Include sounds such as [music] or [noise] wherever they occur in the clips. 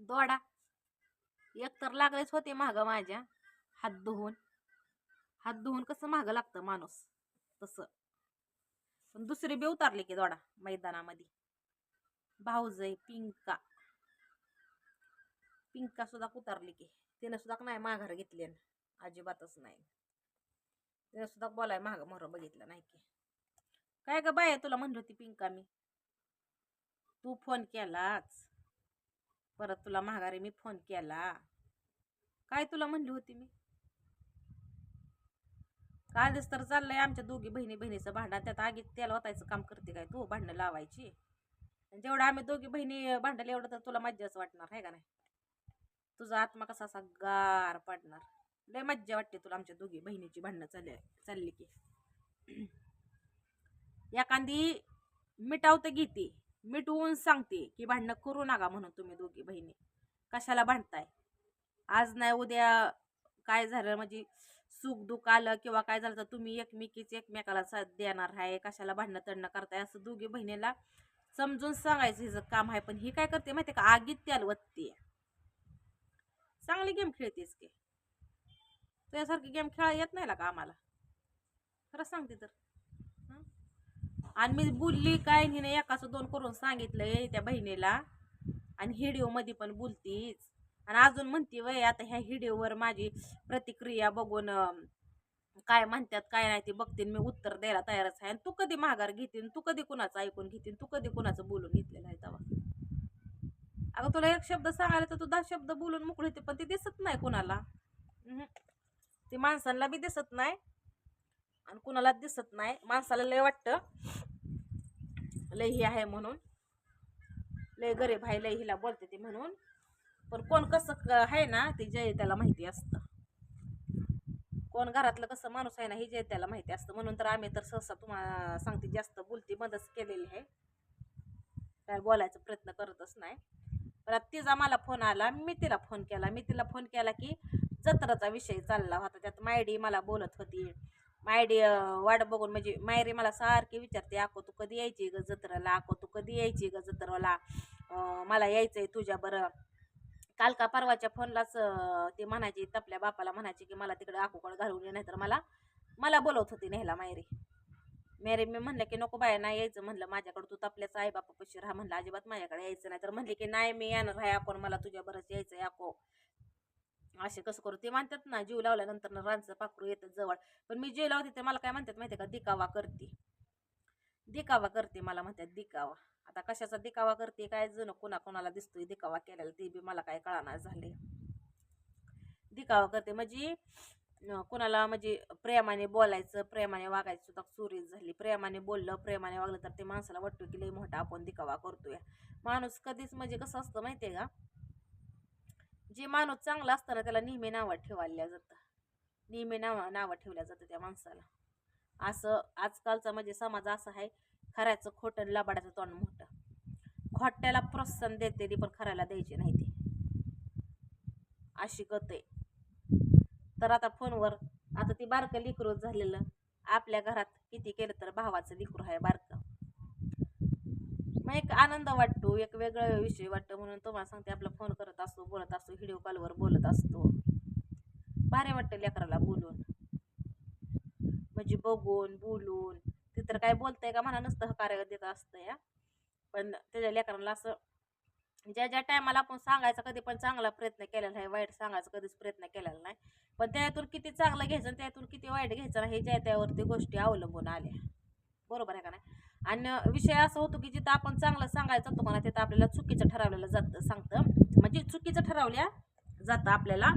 दोडा. एक तर लागलेच होते मागं माझ्या. हात धुवून. हात धुवून कसं मागं लागतं माणूस. तसं. पण दुसरी बी उतारली की दोडा मैदानामध्ये. भाऊजय पिंका. पिंका सुद्धा उतारली की. तिनं सुद्धा नाही माघार घेतली अजिबातच नाही. तिनं सुद्धा बोलाय माग मोर बघितलं नाही की. काय ग बाय तुला म्हणली होती पिंका मी. तू फोन केलाच. परत तुला माघारी मी फोन केला. काय तुला म्हणली होती मी? कालच तर चाललंय आमच्या दोघी बहिणी बहिणीचं भांडण. त्यात आगीत तेल ओतायचं काम करते काय तू भांडणं लावायची? आणि जेवढं आम्ही दोघी बहिणी भांडलं एवढं तर तुला मज्जाच वाटणार आहे का नाही? तुझा आत्मा कसा असा गार पडणार. लय मज्जा वाटते तुला आमच्या दोघी बहिणीची भांडणं चालली चालली की. [clears throat] एखादी मिटावतं घेते मिटवून सांगते की भांडणं करू नका म्हणून तुम्ही दोघी बहिणी. कशाला भांडताय? आज नाही उद्या काय झालं? म्हणजे सुख दुःख आलं किंवा काय झालं तर तुम्ही एकमेकीच एकमेकाला साथ देणार आहे. कशाला भांडणं तडणं करताय? असं दोघी बहिणीला समजून सांगायचं हिचं काम आहे. पण ही काय करते माहिती का? आगीत त्याला वत्ती चांगली गेम खेळतेस की. तुझ्यासारखी गेम खेळा येत नाही का आम्हाला? खरं सांगते तर. आणि मी बोलली काय हिने एकाचं दोन करून सांगितलंय त्या बहिणीला आणि हिडिओमध्ये पण बोलतीच. आणि अजून म्हणते वय आता ह्या हिडिओवर माझी प्रतिक्रिया बघून काय म्हणतात काय नाही ते बघतील मी उत्तर द्यायला तयारच आहे. आणि तू कधी माघार घेतीन? तू कधी कुणाचं ऐकून घेतीन? तू कधी कुणाचं बोलून घेतलेलं आहे तेव्हा? अगं तुला एक शब्द सांगायला तर तू दहा शब्द बोलून मोकळी होते पण ते दिसत नाही कुणाला. ते माणसांना बी दिसत नाही. आणि कुणाला दिसत नाही. माणसाला लय वाटतं. लय ही आहे म्हणून. लय गरीब आहे लय हिला बोलते ती म्हणून. पण कोण कसं क- आहे ना ते जय त्याला माहिती असतं. कोण घरातलं कसं माणूस आहे ना हे जय त्याला माहिती असतं. म्हणून तर आम्ही तर सहसा तुम्हाला सांगते जास्त बोलती मदत केलेली आहे. काय बोलायचा प्रयत्न करतच नाही. पण तिचा मला फोन आला मी तिला फोन केला. मी तिला फोन केला की जत्राचा विषय चालला होता. त्यात मायडी मला बोलत होती. मायडी वाट बघून म्हणजे मायरी मला सारखी विचारते आको तू कधी यायची ग जत्राला? आको तू कधी यायची ग जत्राला? मला यायचंय तुझ्या बरं. काल का परवाच्या फोनलाच ते म्हणायची तपल्या बापाला म्हणायची की मला तिकडे आकोकडे घालून ये नाहीतर मला मला बोलवत होती नेहला मायरी मेरे मी म्हणलं की नको बाया नाही यायचं. म्हणलं माझ्याकडे तू तपल्याचा आई बापा पशी राहा. म्हणलं अजिबात माझ्याकडे यायचं नाही. तर म्हणले की नाही मी येणार आहे आपण मला तुझ्या बरंच यायचं आहे आको असे कसं करू? ते म्हणतात ना जीव लावल्यानंतर ना रांचं पाखरू येतं जवळ. पण मी जीव लावते ते मला काय म्हणतात माहिती का? दिकावा करते. दिकावा करते मला म्हणतात दिकावा आता कशाचा दिकावा करते? काय जण कोणा कोणाला दिसतोय दिकावा केलेला ते बी मला काय कळणार झाले दिकावा करते म्हणजे कोणाला म्हणजे प्रेमाने बोलायचं प्रेमाने वागायचं सुद्धा चोरीच झाली. प्रेमाने बोललं प्रेमाने वागलं तर ते माणसाला वाटतं की लई मोठा आपण दिकावा करतोय. माणूस कधीच म्हणजे कसं असतं माहिती आहे का? जे माणूस चांगला असताना त्याला नेहमी नावं ठेवायला जातं. नेहमी नाव नावं ठेवल्या जातं त्या माणसाला. असं आजकालचा म्हणजे समाज असा आहे खऱ्याचं खोटं आणि लबाडाचं तोंड मोठं. खोट्याला प्रोत्साहन देते ती पण खऱ्याला द्यायची नाही ते. अशी गत आहे. तर आता फोनवर आता ती बारकं लिकरू झालेलं. आपल्या घरात किती केलं तर भावाचं लिकरू आहे बारकं. मग एक आनंद वाटतो एक वेगळा विषय वाटतो म्हणून तुम्हाला सांगते आपला फोन करत असतो बोलत असतो व्हिडिओ कॉलवर बोलत असतो. भारी वाटतं लेकराला बोलून. म्हणजे बघून बोलून. ती तर काय बोलतंय का म्हणा नसतं कार्य देत असतं या पण त्याच्या लेकराला असं ज्या ज्या टायमाला आपण सांगायचा कधी पण चांगला प्रयत्न केलेला आहे वाईट सांगायचा कधीच प्रयत्न केलेला नाही पण त्यातून किती चांगलं घ्यायचं आणि त्यातून किती वाईट घ्यायचं हे ज्या त्यावरती गोष्टी अवलंबून आल्या. बरोबर आहे का नाही? आणि विषय असा होतो की जिथं आपण चांगलं सांगायचं जातो म्हणा ना तिथं आपल्याला चुकीचं ठरवलेलं जातं सांगतं. म्हणजे चुकीचं ठरवल्या जातं आपल्याला.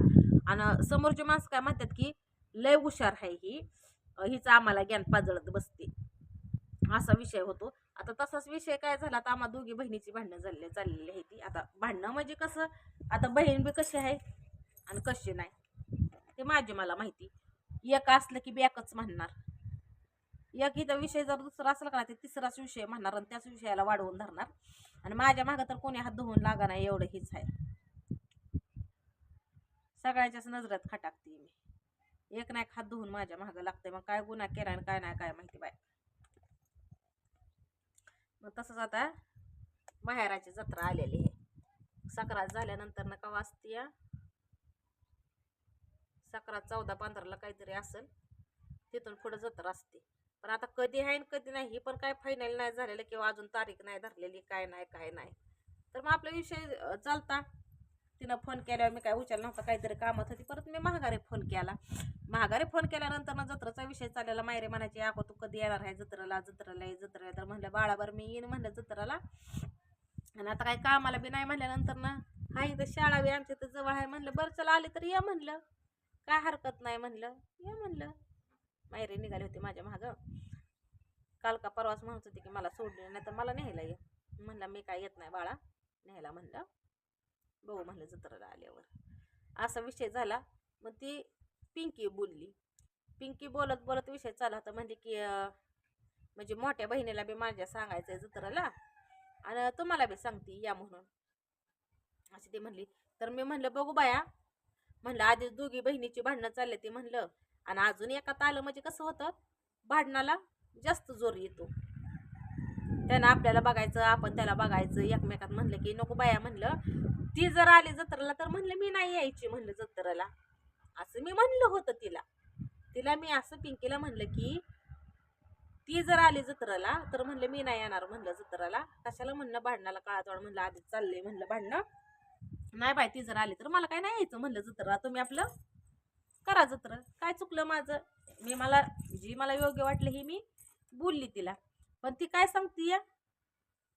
आणि समोरची माणसं काय म्हणतात की लय हुशार आहे ही. हीच हिचं आम्हाला ज्ञान पाजळत बसते. असा विषय होतो. आता तसाच विषय काय झाला आता आम्हा दोघी बहिणीची भांडणं झालेली चाललेली आहे ती. आता भांडणं म्हणजे कसं आता बहीण बी कशी आहे आणि कशी नाही ते माझी मला माहिती. एक असलं की बी एकच म्हणणार. एक इथं विषय जर दुसरा असला का ना ते तिसराच विषय म्हणणार आणि त्याच विषयाला वाढवून धरणार. आणि माझ्या मागं तर कोणी हात धुवून लागा नाही एवढं हीच आहे. सगळ्याच्याच नजरेत खटाकते मी. एक नाही हात धुवून माझ्या मागं लागतंय मग काय गुन्हा केला आणि काय नाही काय माहिती बाय. मग तसंच आता माहेराची जत्रा आलेली आहे. सकरात झाल्यानंतर ना का वाचतीया सकरात चौदा पंधराला काहीतरी असेल तिथून पुढं जत्रा असते. पण आता कधी आहे आणि कधी नाही हे पण काय फायनल नाही झालेलं किंवा अजून तारीख नाही धरलेली काय नाही काय नाही. तर मग आपला विषय चालता. तिनं फोन केल्यावर मी काय उचलला नव्हता काहीतरी कामात होती. परत मी महागारे फोन केला. महागारे फोन केल्यानंतर ना जत्राचा विषय चाललेला. मायरे म्हणायची आको तू कधी येणार आहे जत्रेला? जत्रेला ये जत्रेला तर म्हणलं बाळाभर मी येईन म्हणलं जत्राला. आणि आता काय कामाला बी नाही म्हणल्यानंतर ना हा इथं शाळा बी आमच्या इथं जवळ आहे. म्हणलं बरं चला आले तर या म्हणलं. काय हरकत नाही म्हणलं. या म्हणलं. पायरी निघाले होते माझ्या मागं. काल का परवाच म्हणत होते की मला सोडली नाही तर मला न्यायला ये. म्हणला मी काय येत नाही बाळा न्यायला म्हणलं. बघू म्हणलं जत्राला आल्यावर. असा विषय झाला. मग ती पिंकी बोलली. पिंकी बोलत बोलत विषय चालला होता. म्हणजे की म्हणजे मोठ्या बहिणीला बी माझ्या सांगायचं आहे जत्राला आणि तुम्हाला बी सांगते या म्हणून. अशी ती म्हणली. तर मी म्हणलं बघू बाया. म्हणलं आधीच दोघी बहिणीची भांडणं चालले ती. म्हणलं आणि अजून एकात आलं म्हणजे कसं होतं? भांडणाला जास्त जोर येतो. त्यानं आपल्याला बघायचं आपण त्याला बघायचं एकमेकात म्हणलं की नको बाया म्हणलं. ती जर आली जत्रेला तर म्हणलं मी नाही यायची म्हणलं जत्रेला. असं मी म्हणलं होतं तिला. तिला मी असं पिंकीला म्हणलं की ती जर आली जत्रला तर म्हणलं मी नाही येणार म्हणलं जत्राला. कशाला म्हणलं भांडणाला काळातोड म्हणलं आधीच चाललंय म्हणलं भांडणं. नाही बाय ती जर आली तर मला काय नाही यायचं म्हणलं जत्रा तुम्ही आपलं करायचं तर काय चुकलं माझं? मी मला जी मला योग्य वाटलं हे मी बोलली तिला. पण ती काय सांगतीय?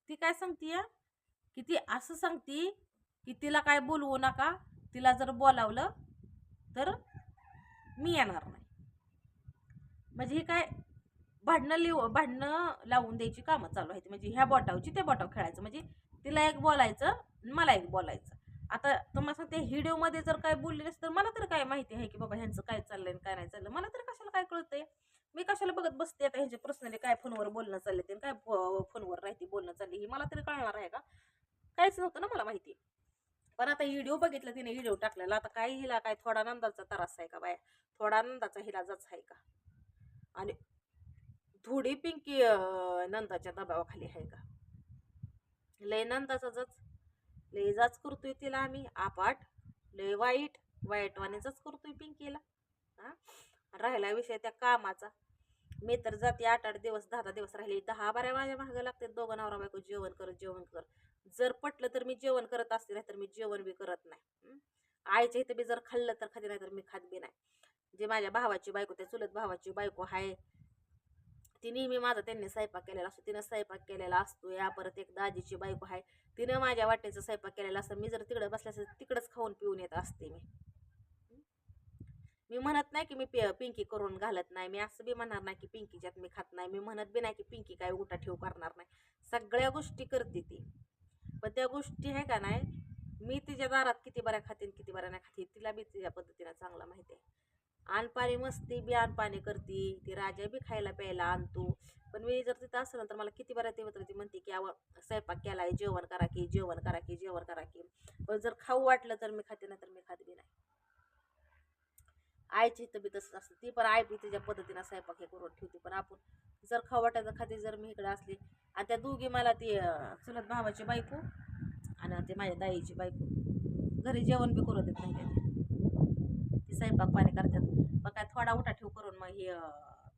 ती काय सांगतीय? की ती असं सांगती की तिला काय बोलवू नका. तिला जर बोलावलं तर मी येणार नाही. म्हणजे हे काय भांडणं लिव भांडणं लावून द्यायची कामं चालू आहेत. म्हणजे ह्या बोटावची ते बोटाव खेळायचं. म्हणजे तिला एक बोलायचं मला एक बोलायचं. आता तुम्हाला सांगते व्हिडिओमध्ये जर काय बोलले तर मला तर काय माहिती आहे की बाबा ह्यांचं काय चाललंय आणि काय नाही चाललं मला तर कशाला काय कळतंय? मी कशाला बघत बसते आता ह्यांचे पर्सनली काय फोनवर बोलणं चालले ते काय फो- फोनवर राहते बोलणं चालली ही मला तरी कळणार आहे का? काहीच नव्हतं ना मला माहिती. पण आता व्हिडिओ बघितला तिने व्हिडिओ टाकलेला. आता काय हिला काय थोडा नंदाचा त्रास आहे का बाया थोडा नंदाचा हिला जाच आहे का? आणि थोडी पिंकी नंदाच्या दबावाखाली आहे का? लय नंदाचा जच लय जाच करतोय तिला आम्ही आपाट लय वाईट वाईटवानेच करतोय पिंकीला हा? राहिला विषय त्या कामाचा. मी तर जाते आठ आठ दिवस दहा दहा दिवस राहिले दहा बारा माझ्या महाग लागते दोघं नवरा बायको जेवण कर जेवण कर. जर पटलं तर मी जेवण करत असते नाही तर मी जेवण बी करत नाही. आईच्या इथे बी जर खाल्लं तर खाते नाही तर मी खात बी नाही. जे माझ्या भावाची बायको त्या चुलत भावाची बायको आहे ती नेहमी माझा त्यांनी स्वयंपाक केलेला असतो. तिनं स्वयंपाक केलेला असतो. या परत एक दाजीची बायको आहे. तिनं माझ्या वाटेचा स्वयंपाक केलेला असतं. मी जर तिकडं बसल्यास तिकडंच खाऊन पिऊन येत असते मी. मी म्हणत नाही की मी पि पिंकी करून घालत नाही. मी असं बी म्हणणार नाही की पिंकीच्यात मी खात नाही. मी म्हणत बी नाही की पिंकी काय उठा ठेव करणार नाही. सगळ्या गोष्टी करते ती. पण त्या गोष्टी आहे का नाही मी तिच्या दारात किती बऱ्या खातीन किती बऱ्या नाही खाते तिला बी तिच्या पद्धतीनं चांगलं माहिती आहे. आणपाणी मस्ती बी आणपाणी करते ती राजा बी खायला प्यायला आणतो. पण मी जर तिथं असलं तर मला किती बऱ्या ते ती म्हणते की अव स्वयंपाक केला आहे जेवण करा की जेवण करा की जेवण करा की. पण जर खाऊ वाटलं तर मी खाते नाही तर मी खात बी नाही. आईची इथं बी तसंच असतं. ती पण आई बी तिच्या पद्धतीनं स्वयंपाक हे करून ठेवते. पण आपण जर खाऊ वाटायचं खाते जर मी इकडे असली. आणि त्या दोघी मला ती चुलत भावाची बायको आणि ते माझ्या दाईची बायको. घरी जेवण बी करू देत नाही त्याने स्वयंपाक पाणी करतात. मग काय थोडा उठा ठेव करून मग हे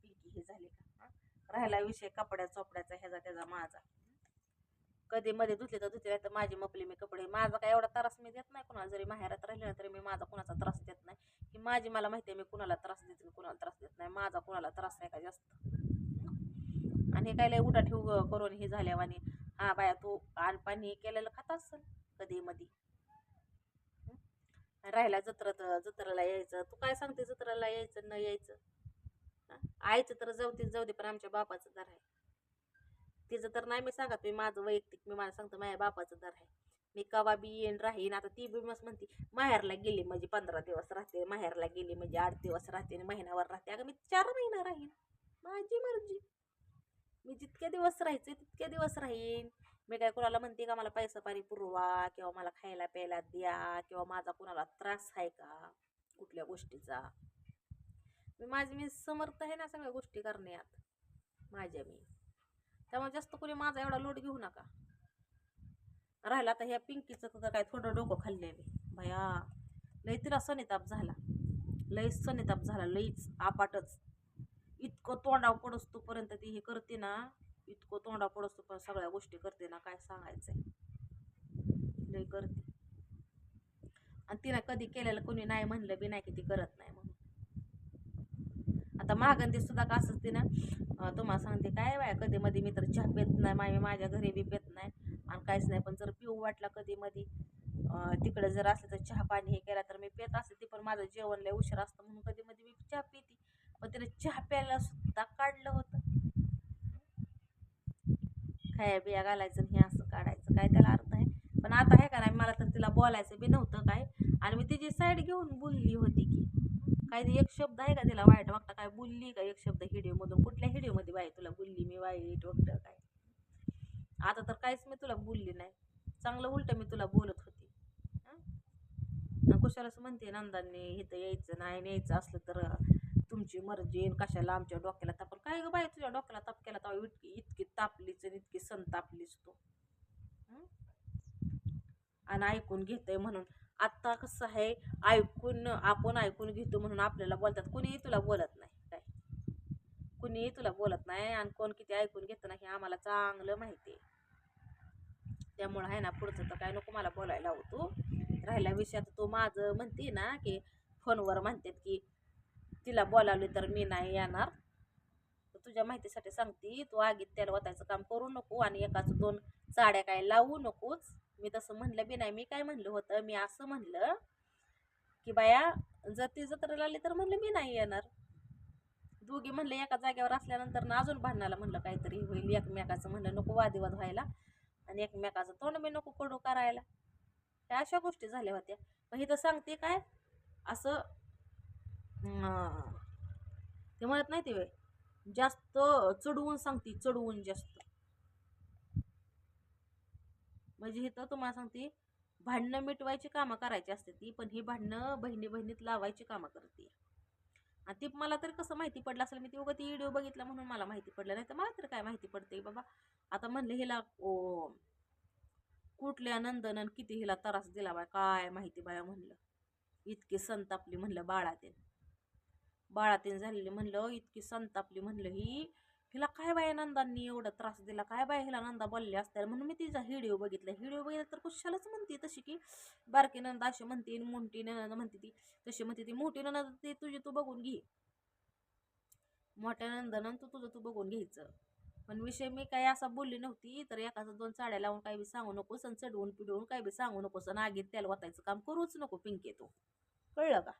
पिंकी हे झाली का? राहिला विषय कपड्या चोपड्याचा ह्याचा त्याचा माझा. कधी मध्ये धुतले तर धुतले तर माझी मपली मी कपडे. माझा काय एवढा त्रास मी देत नाही कुणाला. जरी माहेरात राहिले ना तरी मी माझा कुणाचा त्रास देत नाही. की माझी मला माहिती आहे मी कुणाला त्रास देते मी कुणाला त्रास देत नाही. माझा कुणाला त्रास नाही का जास्त? आणि हे काय लय उठा ठेव करून हे झाल्यावानी. हा बाया तू आणपाणी पाणी केलेलं खात असेल कधी मध्ये राहिला जत्रात जत्रेला यायचं. तू काय सांगते जत्राला यायचं न यायचं? आयचं आईचं तर जाऊ दे जाऊ दे पण आमच्या बापाचं दर आहे. तिचं तर नाही मी सांगत मी माझं वैयक्तिक मी मला सांगतो माझ्या बापाचं दर आहे. मी कवा बी येईन राहीन आता ती बी मस्त म्हणते माहेरला गेली म्हणजे पंधरा दिवस राहते माहेरला गेली म्हणजे आठ दिवस राहते आणि महिनाभर राहते. अगं मी चार महिना राहीन. माझी मर्जी. मी जितके दिवस राहायचे तितके दिवस राहीन. मी काय कुणाला म्हणते का मला पैसा पाणी पुरवा किंवा मला खायला प्यायला द्या किंवा माझा कुणाला त्रास आहे का कुठल्या गोष्टीचा? मी माझी मी समर्थ आहे ना सगळ्या गोष्टी करण्यात माझ्या मी. त्यामुळे जास्त कोणी माझा एवढा लोड घेऊ नका. राहिला तर ह्या पिंकीचं तर काय थोडं डोकं खाल्ले मी. भया लई तिला सनिताप झाला. लई सनिताप झाला लईच आपाटच. इतकं तोंडाव पडस तोपर्यंत ती हे करते ना इतकं तोंडाव असतो पण सगळ्या गोष्टी करते ना काय सांगायचंय? लई करते. आणि तिनं कधी केलेलं कोणी नाही म्हणलं बी नाही की ती करत नाही म्हणून. आता महागंदी सुद्धा का असंच तिनं तुम्हाला सांगते काय बाय कधी मध्ये मी तर चहा पेत नाही माय माझ्या घरी बी पेत नाही आणि काहीच नाही पण जर पिऊ वाटला कधी मध्ये तिकडे जर असलं तर चहा पाणी हे केला तर मी पेत असते ती पण माझं जेवण लय उशीर असतं म्हणून कधी मध्ये मी चहा पिते. पण तिने चहा प्यायला सुद्धा काढलं होतं खाया बिया घालायचं हे असं काढायचं काय त्याला अर्थ आहे? पण आता आहे का नाही मला तर तिला बोलायचं बी नव्हतं काय. आणि मी तिची साईड घेऊन बोलली होती की काय एक शब्द आहे का तिला वाईट? वागता काय बोलली का एक शब्द हिडिओमधून? कुठल्या हिडिओमध्ये बाई तुला बोलली मी वाईट वगैरे काय? आता तर काहीच मी तुला बोलली नाही. चांगलं उलट मी तुला बोलत होती. हं? आणि कुशालाच म्हणते नंदांनी इथं यायचं नाही न्यायचं असलं तर तुमची मर्जी येईल कशाला आमच्या डोक्याला काय ग बाई तुझ्या डोक्याला ताप केला तेव्हा इतकी इतकी तापलीच आणि इतकी संतापलीच तू. आणि ऐकून घेतोय म्हणून. आत्ता कसं आहे ऐकून आपण ऐकून घेतो म्हणून आपल्याला बोलतात. कुणीही तुला बोलत नाही काय? कुणीही तुला बोलत नाही आणि कोण किती ऐकून घेतं ना हे आम्हाला चांगलं माहिती आहे. त्यामुळं आहे ना पुढचं तर काय नको मला बोलायला होतो तू. राहिला विषयात तू माझं म्हणते ना की फोनवर म्हणतात की तिला बोलावली तर मी नाही येणार. तुझ्या माहितीसाठी सांगते. तू आगीत त्याला वतायचं काम करू नको आणि एकाच दोन साड्या काय लावू नकोच. मी तसं म्हणलं बी नाही. मी काय म्हणलं होतं? मी असं म्हणलं की बाया जर ती जत्रेला आली तर म्हणलं मी नाही येणार. दोघी म्हणलं एका जागेवर असल्यानंतर ना अजून भांडणाला म्हणलं काहीतरी होईल. एकमेकाचं म्हणलं नको वादिवाद व्हायला आणि एकमेकाचं तोंड बी नको कडू करायला. ह्या अशा गोष्टी झाल्या होत्या. मग इथं सांगते काय? असं ते म्हणत नाही ते व्हय, जास्त चढवून सांगते चढवून जास्त. म्हणजे इथं तुम्हाला सांगते भांडणं मिटवायची कामं करायची असते ती पण ही भांडणं बहिणी बहिणीत लावायची कामं करते. आणि ती मला तर कसं माहिती पडलं असेल मी ती उगा ती व्हिडिओ बघितला म्हणून मला माहिती पडलं नाही तर मला तर काय माहिती पडते बाबा. आता म्हणलं हिला ओ कुठल्या नंदन किती हिला त्रास दिला बाय काय माहिती बाया म्हणलं. इतकी संतापली म्हणलं बाळा बाळातीन बाळातीन झालेली म्हणलं इतकी संतापली म्हणलं ही. हिला काय बाया नंदांनी एवढा त्रास दिला? काय बाय हिला नंदा बोलले असतात म्हणून मी तिचा व्हिडिओ बघितला. व्हिडिओ बघितला तर कुशालाच म्हणते तशी की बारकी नंदा अशी म्हणते आणि मोठी नंदा म्हणते ती. तशी म्हणते ती मोठी नंदा ती तुझी तू बघून घे. मोठ्या नंदानं तू तुझं तू बघून घ्यायचं. पण विषय मी काही असा बोलली नव्हती तर एकाचा दोन साड्या लावून काही बी सांगू नकोस आणि चढवून पिडवून काही बी सांगू नकोस. आणि आगीत त्याला वाचायचं काम करूच नको पिंके तू. कळलं का?